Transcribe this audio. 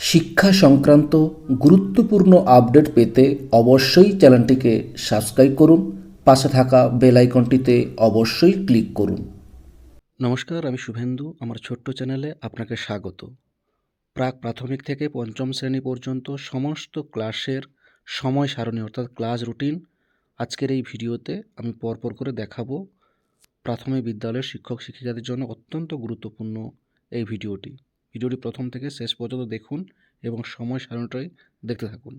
শিক্ষা সংক্রান্ত গুরুত্বপূর্ণ আপডেট পেতে অবশ্যই চ্যানেলটিকে সাবস্ক্রাইব করুন, পাশে থাকা বেল আইকনটিতে অবশ্যই ক্লিক করুন। নমস্কার, আমি শুভেন্দু, আমার ছোট্ট চ্যানেলে আপনাকে স্বাগত। প্রাক প্রাথমিক থেকে পঞ্চম শ্রেণি পর্যন্ত সমস্ত ক্লাসের সময় সারণী, অর্থাৎ ক্লাস রুটিন আজকের এই ভিডিওতে আমি পরপর করে দেখাবো প্রাথমিক বিদ্যালয়ের শিক্ষক শিক্ষিকাদের জন্য অত্যন্ত গুরুত্বপূর্ণ এই ভিডিওটি। ভিডিওটি প্রথম থেকে শেষ পর্যন্ত দেখুন এবং সময় সারণীটাই দেখতে থাকুন।